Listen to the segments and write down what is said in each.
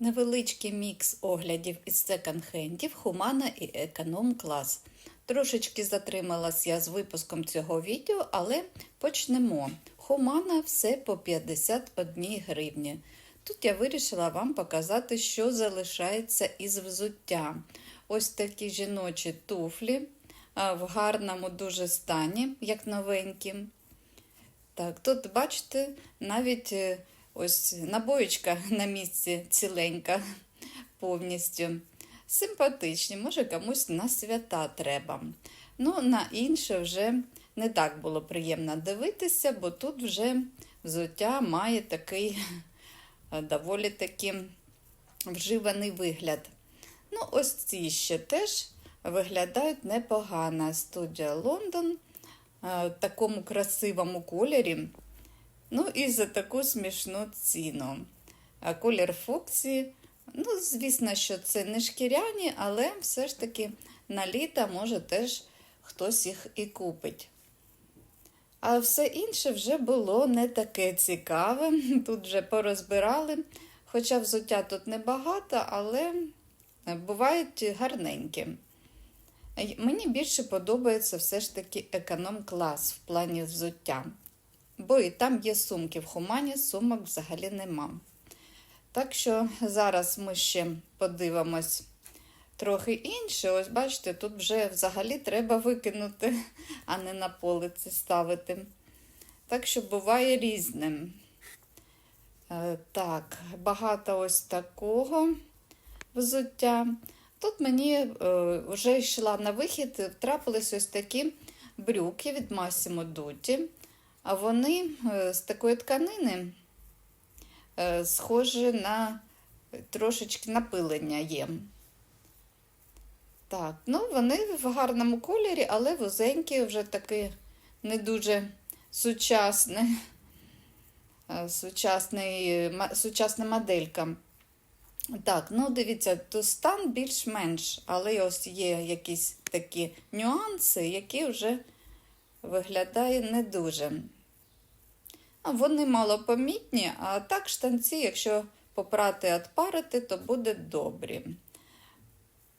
Невеличкий мікс оглядів із секонд-хендів Humana і Економ клас. Трошечки затрималась я з випуском цього відео, але почнемо. Humana все по 51 гривні. Тут я вирішила вам показати, що залишається із взуття. Ось такі жіночі туфлі в гарному дуже стані, як новенькі. Так, тут, бачите, навіть е, ось набоєчка на місці ціленька повністю. Симпатичні, може комусь на свята треба. Ну, на інше вже не так було приємно дивитися, бо тут вже взуття має такий е, доволі таки вживаний вигляд. Ну, ось ці ще теж виглядають непогано. Студія Лондон в такому красивому кольорі. Ну і за таку смішну ціну. А колір Фоксі, ну, звісно, що це не шкіряні, але все ж таки на літо може теж хтось їх і купить. А все інше вже було не таке цікаве. Тут вже порозбирали. Хоча взуття тут небагато, але бувають гарненькі. Мені більше подобається все ж таки економ-клас в плані взуття. Бо і там є сумки. В Хумані сумок взагалі нема. Так що зараз ми ще подивимось трохи інше. Ось бачите, тут вже взагалі треба викинути, а не на полиці ставити. Так що буває різним. Е, Так, багато ось такого взуття. Тут мені е, вже йшла на вихід, трапились ось такі брюки від Massimo Dutti. А вони е, з такої тканини е, схожі на трошечки напилення є. Так, ну вони в гарному кольорі, але вузенькі, вже такі не дуже сучасні, сучасний, сучасна моделька. Так, ну дивіться, то стан більш-менш, але ось є якісь такі нюанси, які вже виглядає не дуже. Вони малопомітні, а так штанці, якщо попрати отпарити, то буде добрі.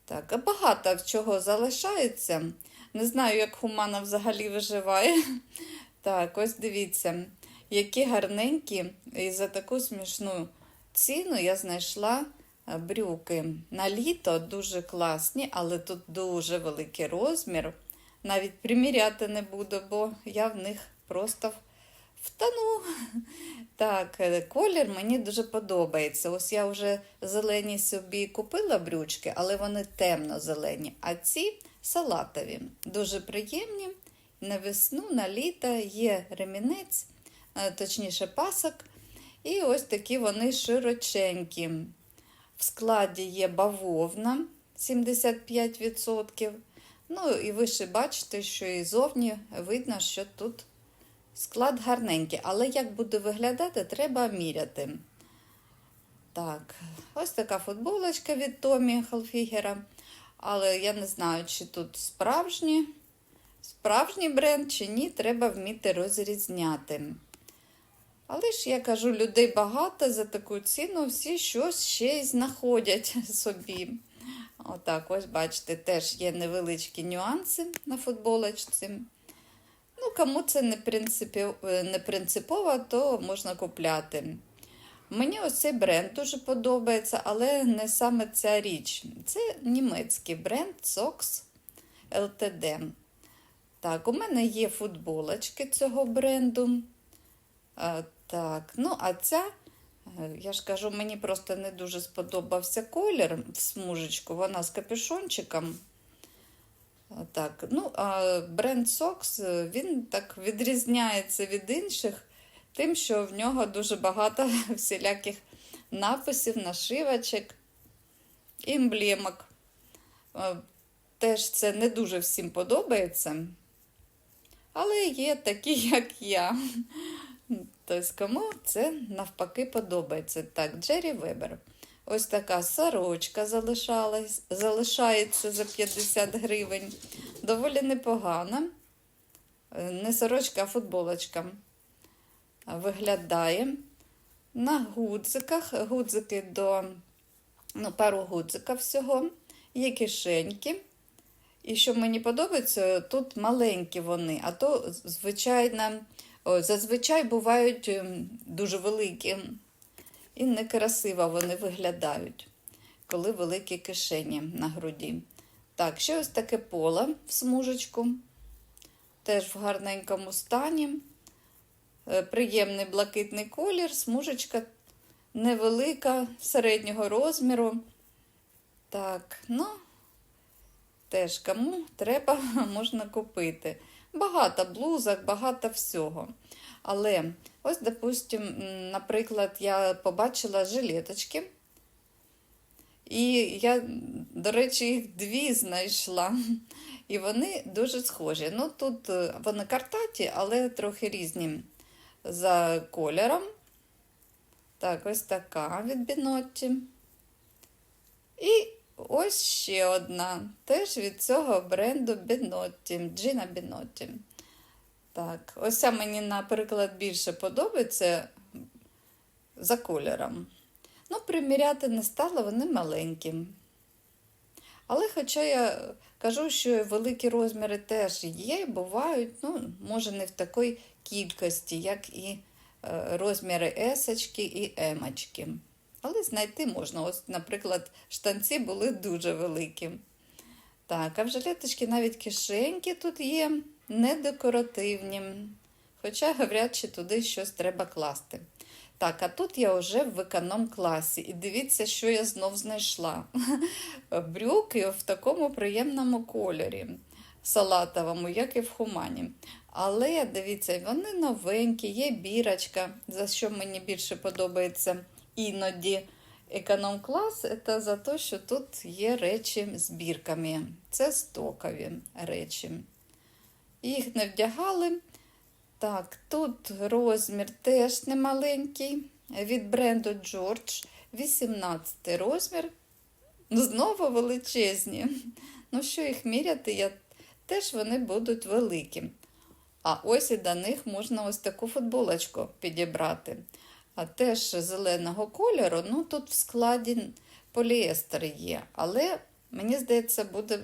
Так, багато чого залишається. Не знаю, як Хумана взагалі виживає. Так, ось дивіться, які гарненькі, і за таку смішну ціну я знайшла брюки. На літо дуже класні, але тут дуже великий розмір. Навіть приміряти не буду, бо я в них просто втону. Так, е, колір мені дуже подобається. Ось я вже зелені собі купила брючки, але вони темно-зелені, а ці салатові. Дуже приємні. На весну, на літо є ремінець, е, точніше пасок. І ось такі вони широченькі. В складі є бавовна 75%. Ну, і ви ще бачите, що і зовні видно, що тут склад гарненький. Але як буде виглядати, треба міряти. Так, ось така футболочка від Томі Халфігера. Але я не знаю, чи тут справжній, справжній бренд, чи ні, треба вміти розрізняти. Але ж я кажу, людей багато за таку ціну, всі щось ще й знаходять собі. Отак, ось, бачите, теж є невеличкі нюанси на футболочці. Ну, Кому це не, принципі, не принципово, то можна купляти. Мені ось цей бренд дуже подобається, але не саме ця річ. Це німецький бренд Sox LTD. Так, у мене є футболочки цього бренду. А, так, ну, а ця, я ж кажу, мені просто не дуже сподобався колір в смужечку, вона з капюшончиком. Так, ну, а бренд Sox, він так відрізняється від інших, тим, що в нього дуже багато всіляких написів, нашивочок, емблемок. Теж це не дуже всім подобається. Але є такі, як я. Тобто, кому це навпаки подобається. Так, Джері Вебер. Ось така сорочка залишалась, залишається за 50 гривень. Доволі непогана. Не сорочка, а футболочка. Виглядає. На гудзиках. Гудзики до ну, пару гудзика всього, є кишеньки. І що мені подобається, тут маленькі вони, а то звичайно, зазвичай бувають ем, дуже великі і некрасиво вони виглядають, коли великі кишені на груді. Так, ще ось таке поле в смужечку, теж в гарненькому стані. Е, Приємний блакитний колір, смужечка невелика, середнього розміру. Так, ну, теж кому треба, можна купити. Багато блузок, багато всього. Але ось, допустим, наприклад, я побачила жилеточки. І я, до речі, їх дві знайшла. І вони дуже схожі. Ну, тут е, вони картаті, але трохи різні за кольором. Так, ось така від Бінотті. І ось ще одна. Теж від цього бренду Бінотті, Джина Бінотті. Так, ось ця мені, наприклад, більше подобається за кольором. Ну, приміряти не стала, вони маленькі. Але хоча я кажу, що великі розміри теж є, бувають, ну, може, не в такій кількості, як і е, розміри есочки і емочки. Але знайти можна. Ось, наприклад, штанці були дуже великі. Так, а в жилеточки навіть кишеньки тут є, не декоративні. Хоча, навряд чи туди щось треба класти. Так, а тут я вже в економ-класі. І дивіться, що я знов знайшла. Брюки в такому приємному кольорі, салатовому, як і в хумані. Але дивіться, вони новенькі, є бірочка, за що мені більше подобається іноді. Економ-клас це за те, що тут є речі з бірками. Це стокові речі. Їх не вдягали. Так, тут розмір теж немаленький. Від бренду George 18 розмір. Знову величезні. Ну, що їх міряти, я... теж вони будуть великі. А ось і до них можна ось таку футболочку підібрати. А теж зеленого кольору, ну тут в складі поліестер є, але мені здається, буде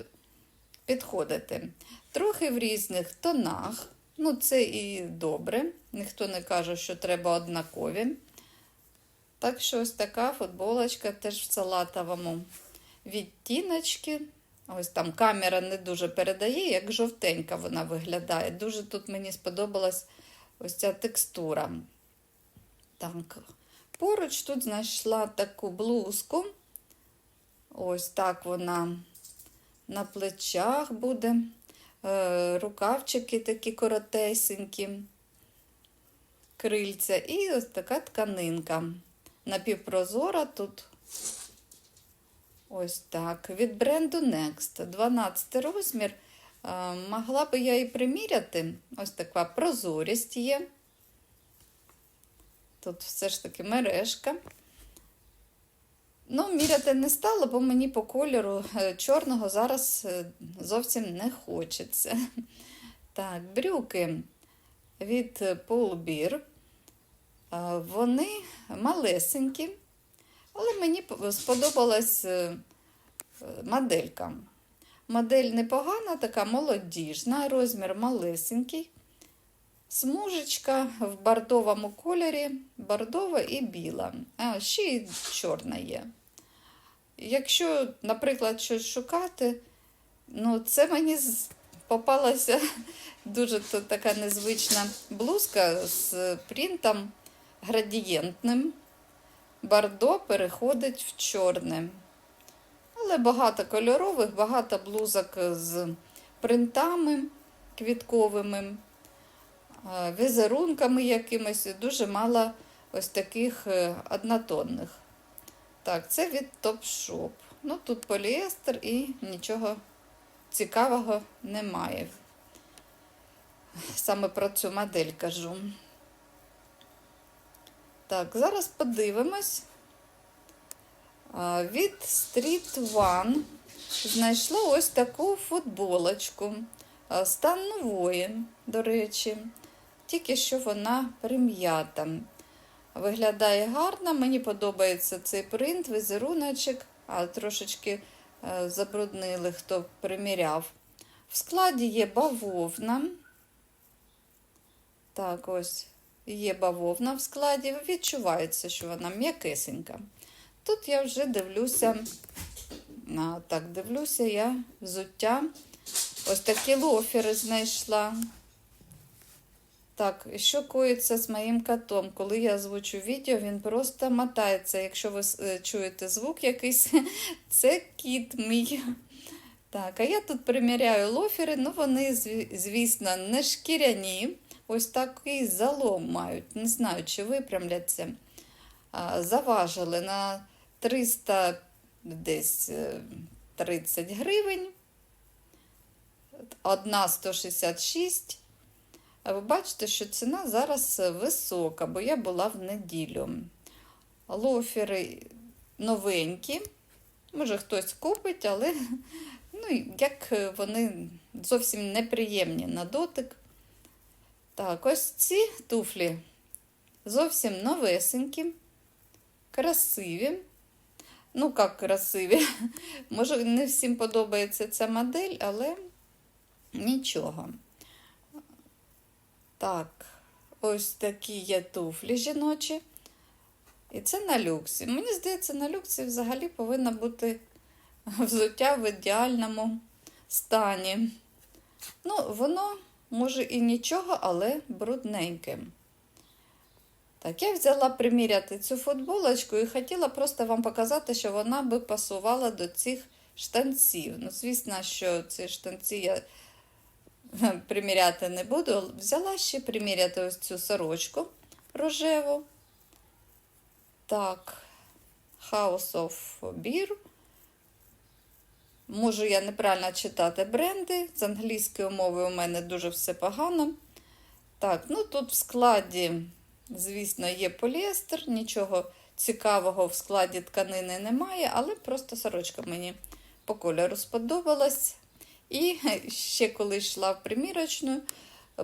підходити. Трохи в різних тонах. Ну, це і добре. Ніхто не каже, що треба однакові. Так що ось така футболочка теж в салатовому відтіночки. Ось там камера не дуже передає, як жовтенька вона виглядає. Дуже тут мені сподобалась ось ця текстура. Так, поруч тут знайшла таку блузку. Ось так вона на плечах буде. Е, Рукавчики такі коротесенькі, крильця і ось така тканинка. Напівпрозора тут ось так. Від бренду Next. 12 розмір. Е, Могла би я і приміряти. Ось така прозорість є. Тут все ж таки мережка. Ну, міряти не стала, бо мені по кольору е, чорного зараз е, зовсім не хочеться. Так, брюки від Paul Вони малесенькі, але мені сподобалась е, моделька. Модель непогана, така молодіжна, розмір малесенький. Смужечка в бордовому кольорі, бордова і біла, а ще й чорна є. Якщо, наприклад, щось шукати, ну це мені попалася дуже така незвична блузка з принтом градієнтним. Бордо переходить в чорне. Але багато кольорових, багато блузок з принтами квітковими візерунками якимось, дуже мало ось таких е, однотонних. Так, це від Topshop. Ну, тут поліестер і нічого цікавого немає. Саме про цю модель кажу. Так, зараз подивимось. Від Street One знайшла ось таку футболочку. Стан нової, до речі тільки що вона прим'ята. Виглядає гарно, мені подобається цей принт, візеруночок. а трошечки е, забруднили, хто приміряв. В складі є бавовна. Так, ось є бавовна в складі. Відчувається, що вона м'якесенька. Тут я вже дивлюся, а, так, дивлюся я взуття. Ось такі лофери знайшла. Так, що коїться з моїм котом? Коли я озвучу відео, він просто мотається. Якщо ви е, чуєте звук якийсь, це кіт мій. Так, а я тут приміряю лофери, ну вони, звісно, не шкіряні. Ось такий залом мають. Не знаю, чи випрямляться. Заважили на 300 десь е, 30 гривень. Одна 166. Ви бачите, що ціна зараз висока, бо я була в неділю. Лофери новенькі. Може, хтось купить, але ну, як вони зовсім неприємні на дотик. Так, ось ці туфлі зовсім новесенькі, красиві. Ну, як красиві. Може, не всім подобається ця модель, але нічого. Так, ось такі є туфлі жіночі. І це на люксі. Мені здається, на люксі взагалі повинно бути взуття в ідеальному стані. Ну, воно може і нічого, але брудненьке. Так, я взяла приміряти цю футболочку і хотіла просто вам показати, що вона би пасувала до цих штанців. Ну, звісно, що ці штанці я приміряти не буду. Взяла ще приміряти ось цю сорочку рожеву. Так, House of Beer. Можу я неправильно читати бренди. З англійської мови у мене дуже все погано. Так, ну тут в складі, звісно, є поліестер, нічого цікавого в складі тканини немає, але просто сорочка мені по кольору сподобалась. І ще коли йшла в примірочну,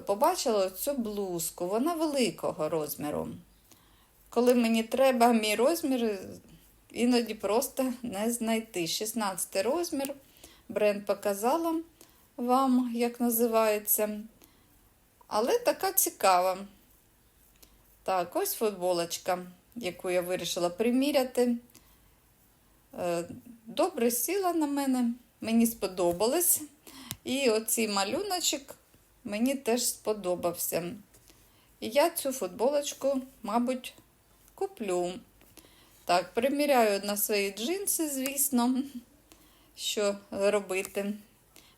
побачила цю блузку. Вона великого розміру. Коли мені треба мій розмір, іноді просто не знайти. 16 розмір. Бренд показала вам, як називається. Але така цікава. Так, ось футболочка, яку я вирішила приміряти. Е, Добре сіла на мене, мені сподобалось. І оцей малюночок мені теж сподобався. І я цю футболочку, мабуть, куплю. Так, приміряю на свої джинси, звісно, що робити.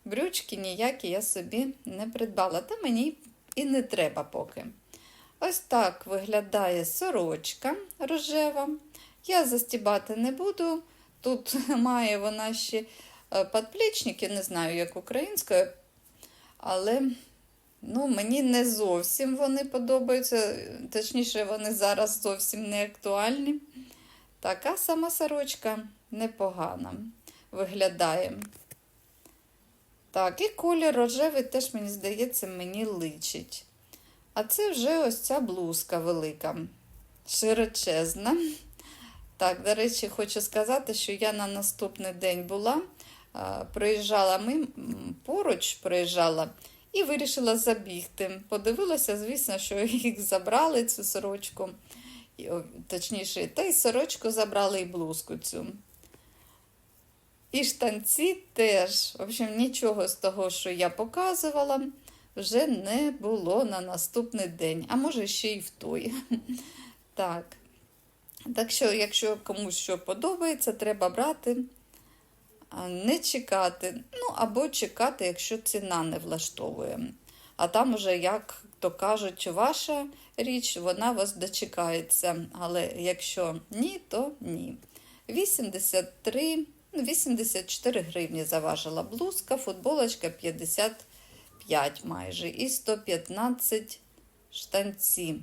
Брючки ніякі я собі не придбала, та мені і не треба поки. Ось так виглядає сорочка рожева. Я застібати не буду. Тут має вона ще е, подплічники, не знаю, як українською, але ну, мені не зовсім вони подобаються. Точніше, вони зараз зовсім не актуальні. Така сама сорочка непогана виглядає. Так, і колір рожевий теж, мені здається, мені личить. А це вже ось ця блузка велика, широчезна. Так, до речі, хочу сказати, що я на наступний день була, проїжджала мим, м, поруч проїжджала і вирішила забігти. Подивилася, звісно, що їх забрали, цю сорочку. Точніше, та й сорочку забрали, і блузку цю. І штанці теж. В общем, нічого з того, що я показувала, вже не було на наступний день, а може ще й в той. Так. Так що, якщо комусь що подобається, треба брати, не чекати. Ну, або чекати, якщо ціна не влаштовує. А там уже, як то кажуть, ваша річ, вона вас дочекається. Але якщо ні, то ні. 83, ну, 84 гривні заважила блузка, футболочка 55 майже і 115 штанці.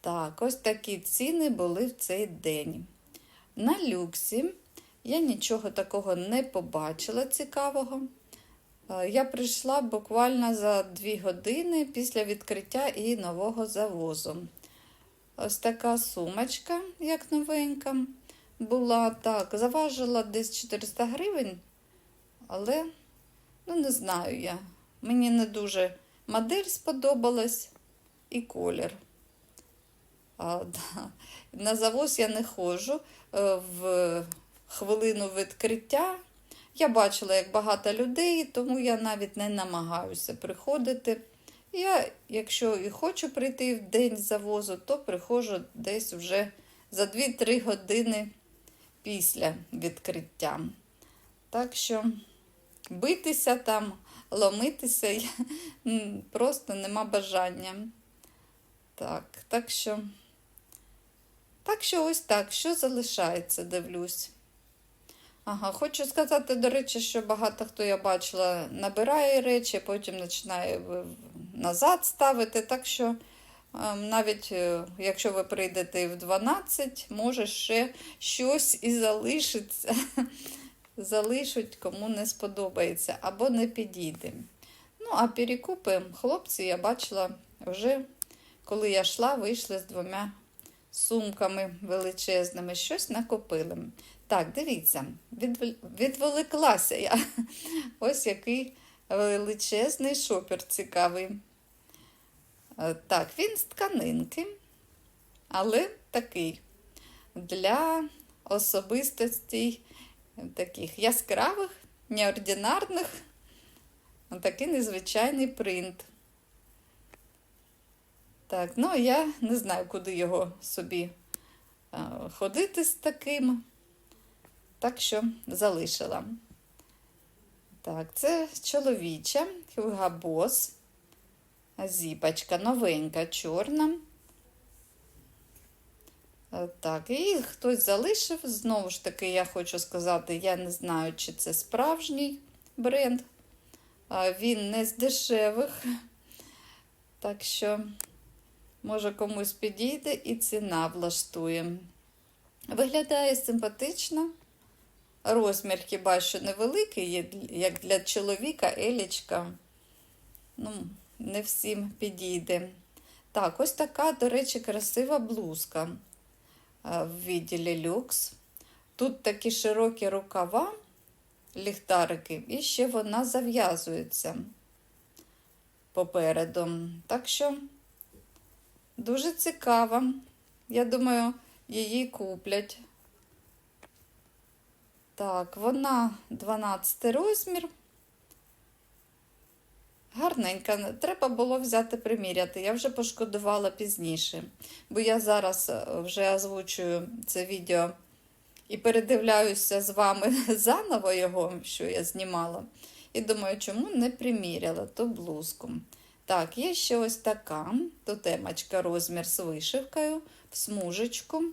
Так, ось такі ціни були в цей день. На люксі я нічого такого не побачила цікавого. Е, Я прийшла буквально за 2 години після відкриття і нового завозу. Ось така сумочка, як новенька. була так, заважила десь 400 гривень, але ну не знаю я. Мені не дуже модель сподобалась і колір. А, да. На завоз я не ходжу. Е, В хвилину відкриття я бачила, як багато людей, тому я навіть не намагаюся приходити. Я, якщо і хочу прийти в день завозу, то приходжу десь вже за 2-3 години після відкриття. Так що битися там, ломитися я, просто нема бажання. Так, так що, так що ось так, що залишається, дивлюсь. Ага, хочу сказати, до речі, що багато хто я бачила, набирає речі, потім починає назад ставити. Так що ем, навіть е, якщо ви прийдете в 12, може ще щось і залишиться. Залишуть, кому не сподобається, або не підійде. Ну, а перекупи хлопці я бачила вже, коли я йшла, вийшли з двома сумками величезними, щось накопили. Так, дивіться, відволіклася я. Ось який величезний шопер цікавий. Е, Так, він з тканинки, але такий для особистостей таких яскравих, неординарних, такий незвичайний принт. Так, ну я не знаю, куди його собі е, ходити з таким. Так що залишила. Так, це чоловіча Hugo Boss. Зіпочка новенька, чорна. Е, Так, і хтось залишив. Знову ж таки, я хочу сказати, я не знаю, чи це справжній бренд. Він не з дешевих. Так що, може, комусь підійде і ціна влаштує. Виглядає симпатично. Розмір хіба що невеликий, як для чоловіка, елічка. Ну, не всім підійде. Так, ось така, до речі, красива блузка в відділі люкс. Тут такі широкі рукава, ліхтарики, і ще вона зав'язується попереду. Так що дуже цікава. Я думаю, її куплять. Так, вона 12 розмір. Гарненька, треба було взяти приміряти. Я вже пошкодувала пізніше, бо я зараз е, вже озвучую це відео і передивляюся з вами заново його, що я знімала. І думаю, чому не приміряла ту блузку. Так, є ще ось така. Тут темочка розмір з вишивкою, в смужечку.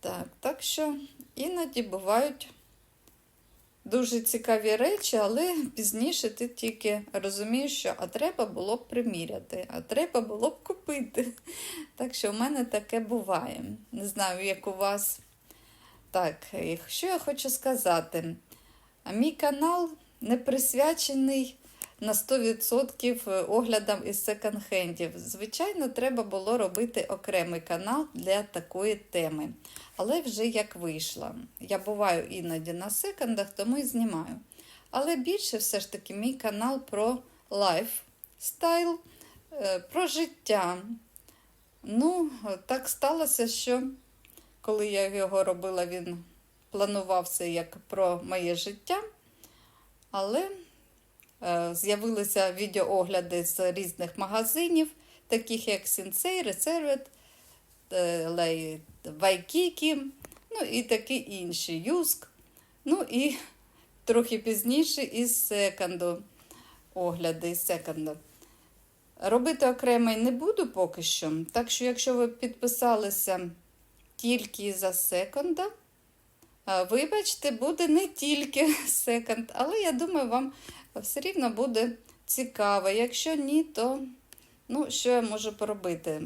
Так, так що іноді бувають дуже цікаві речі, але пізніше ти тільки розумієш, що а треба було б приміряти, а треба було б купити. Так що в мене таке буває. Не знаю, як у вас. Так, і що я хочу сказати? Мій канал не присвячений на 100% оглядам із секонд-хендів. Звичайно, треба було робити окремий канал для такої теми. Але вже як вийшла. Я буваю іноді на секондах, тому і знімаю. Але більше все ж таки мій канал про лайфстайл, е, про життя. Ну, так сталося, що коли я його робила, він планувався як про моє життя. Але е, з'явилися відеоогляди з різних магазинів, таких як Sensei, Reserved, е, Waikiki, ну і такі інші, Юск. Ну і трохи пізніше із секонду, огляди із секонду. Робити окремий не буду поки що. Так що, якщо ви підписалися тільки за секонда, вибачте, буде не тільки секонд, але я думаю, вам все рівно буде цікаво. Якщо ні, то ну, що я можу поробити?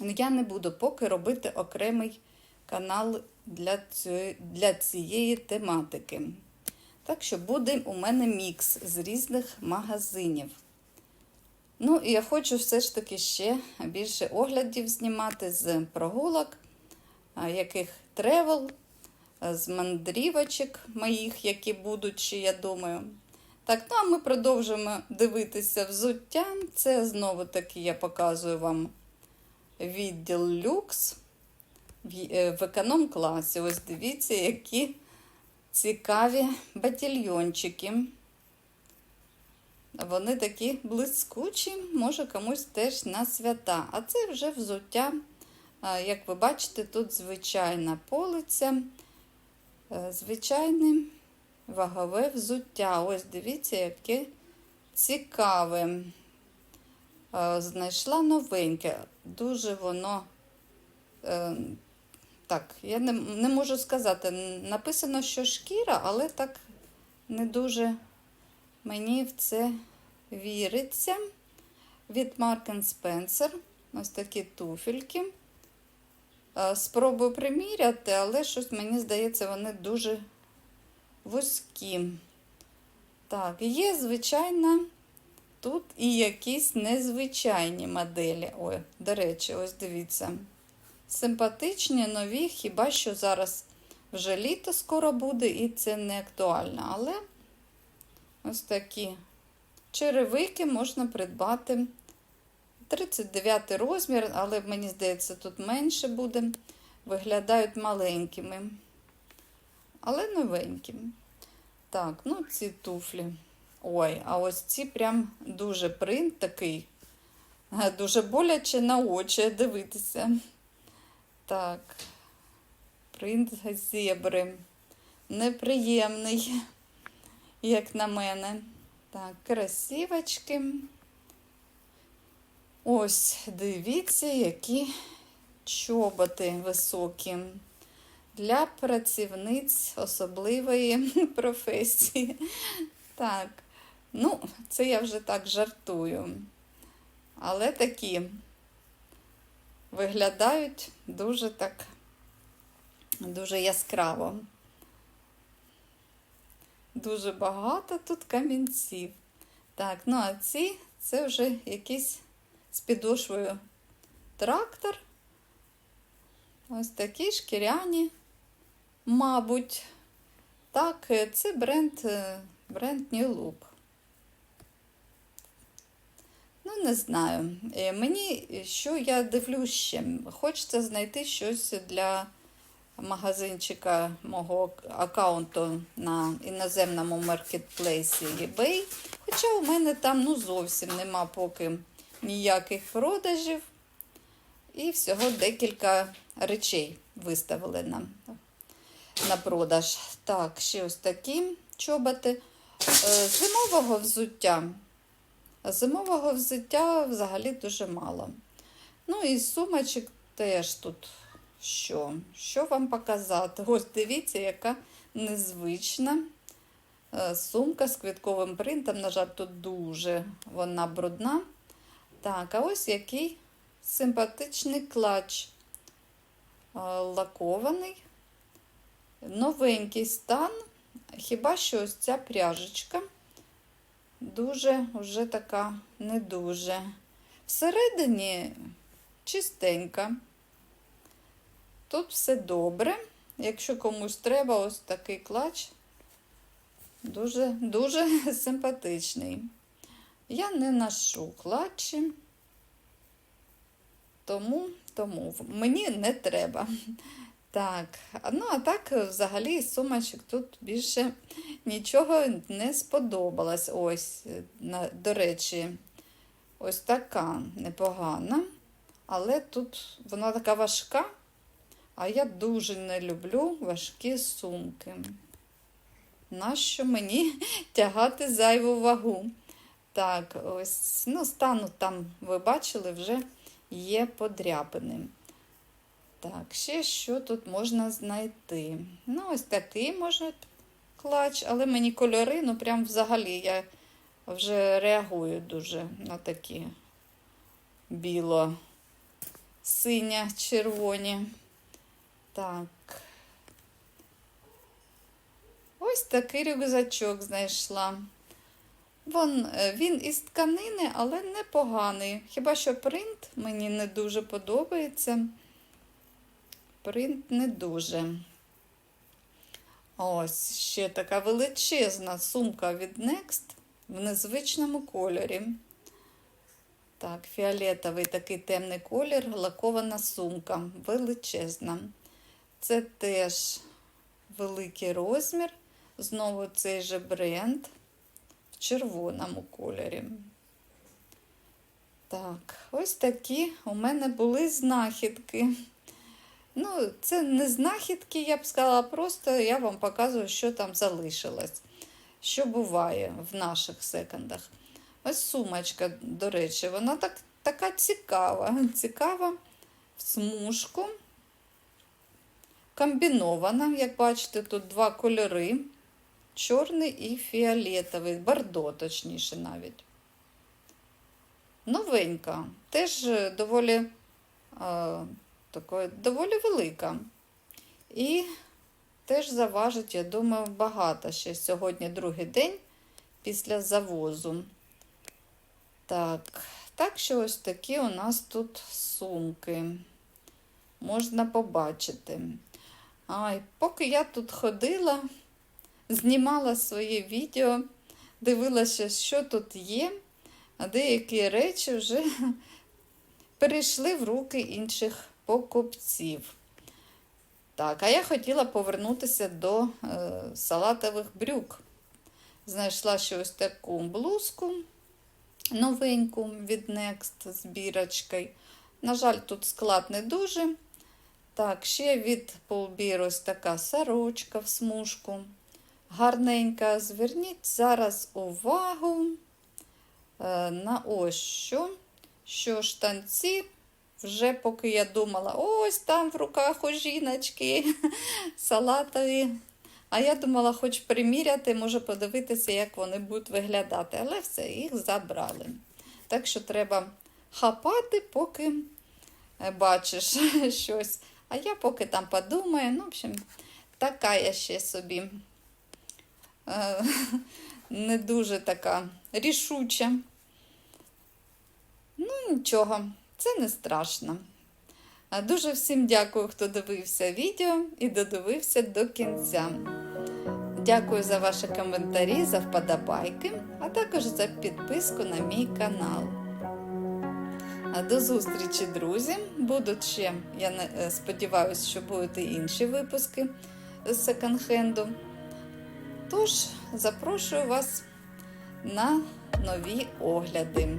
Я не буду поки робити окремий канал для цієї, для цієї тематики. Так що буде у мене мікс з різних магазинів. Ну, і я хочу все ж таки ще більше оглядів знімати з прогулок яких тревел, з мандрівочок моїх, які будуть, я думаю. Так, ну а ми продовжимо дивитися взуття. Це знову таки я показую вам відділ люкс в е, економ-класі. Ось дивіться, які цікаві батільйончики. Вони такі блискучі, може комусь теж на свята. А це вже взуття, як ви бачите, тут звичайна полиця, е, звичайне вагове взуття. Ось дивіться, яке цікаве. Е, Знайшла новеньке. Дуже воно. е, Так, я не, не можу сказати. Написано, що шкіра, але так не дуже мені в це віриться. Від Mark Spencer. Ось такі туфельки. Е, Спробую приміряти, але щось мені здається, вони дуже вузькі. Так, є, звичайно, тут і якісь незвичайні моделі. Ой, до речі, ось дивіться. Симпатичні, нові, хіба що зараз вже літо скоро буде, і це не актуально. Але ось такі черевики можна придбати. 39 розмір, але мені здається, тут менше буде. Виглядають маленькими, але новенькими. Так, ну ці туфлі. Ой, а ось ці прям дуже принт такий. е, Дуже боляче на очі дивитися. Так, принт зебри. Неприємний, як на мене. Так, красивочки. Ось, дивіться, які чоботи високі. Для працівниць особливої професії. Так, ну, це я вже так жартую. Але такі виглядають дуже так, дуже яскраво. Дуже багато тут камінців. Так, ну а ці це вже якийсь з підошвою трактор. Ось такі шкіряні, мабуть. Так, е, це бренд, е, бренд New Look. Ну, не знаю. Е, Мені, що я дивлюсь ще, хочеться знайти щось для магазинчика мого аккаунту на іноземному маркетплейсі eBay. Хоча у мене там ну, зовсім нема поки ніяких продажів. І всього декілька речей виставили нам на продаж. Так, ще ось такі чоботи. Е, Зимового взуття. Зимового взуття взагалі дуже мало. Ну і сумочок теж тут що? Що вам показати? Ось дивіться, яка незвична е, сумка з квітковим принтом. На жаль, тут дуже вона брудна. Так, а ось який симпатичний клач. Е, Лакований. Новенький стан. Хіба що ось ця пряжечка дуже вже така не дуже. Всередині чистенька. Тут все добре. Якщо комусь треба, ось такий клач дуже, дуже симпатичний. Я не ношу клатчі, тому, тому мені не треба. Так, ну а так, взагалі, сумочок тут більше нічого не сподобалось. Ось, на, до речі, ось така непогана. Але тут вона така важка, а я дуже не люблю важкі сумки. Нащо мені тягати зайву вагу? Так, ось, ну, стану там, ви бачили, вже є подряпини. Так, ще що тут можна знайти? Ну, ось такий може клач, але мені кольори, ну прям взагалі я вже реагую дуже на такі біло, синя, червоні. Так. Ось такий рюкзачок знайшла. Вон, е, він із тканини, але непоганий. Хіба що принт мені не дуже подобається. Принт не дуже. Ось ще така величезна сумка від Next в незвичному кольорі. Так, фіолетовий такий темний колір, лакована сумка, величезна. Це теж великий розмір. Знову цей же бренд в червоному кольорі. Так, ось такі у мене були знахідки. Ну, це не знахідки, я б сказала, просто я вам показую, що там залишилось, що буває в наших секондах. Ось сумочка, до речі, вона так, така цікава. Цікава в смужку. Комбінована, як бачите, тут два кольори: чорний і фіолетовий, бордо, точніше, навіть. Новенька, теж доволі, такої, доволі велика. І теж заважить, я думаю, багато ще сьогодні другий день після завозу. Так, так що ось такі у нас тут сумки. Можна побачити. Ай, поки я тут ходила, знімала своє відео, дивилася, що тут є, а деякі речі вже перейшли в руки інших покупців. Так, а я хотіла повернутися до е, салатових брюк. Знайшла ще ось таку блузку новеньку від Next з бірочкою. На жаль, тут склад не дуже. Так, ще від Полбір ось така сорочка в смужку. Гарненька. Зверніть зараз увагу е, на ось що. Що штанці, вже поки я думала, ось там в руках у жіночки салатові. А я думала, хоч приміряти, може подивитися, як вони будуть виглядати. Але все, їх забрали. Так що треба хапати, поки е, бачиш щось. А я поки там подумаю, ну, в общем, така я ще собі е, не дуже така рішуча. Ну, нічого, це не страшно. Дуже всім дякую, хто дивився відео і додивився до кінця. Дякую за ваші коментарі, за вподобайки, а також за підписку на мій канал. До зустрічі, друзі! Будуть ще, я сподіваюся, що будуть і інші випуски з секонд-хенду. Тож, запрошую вас на нові огляди.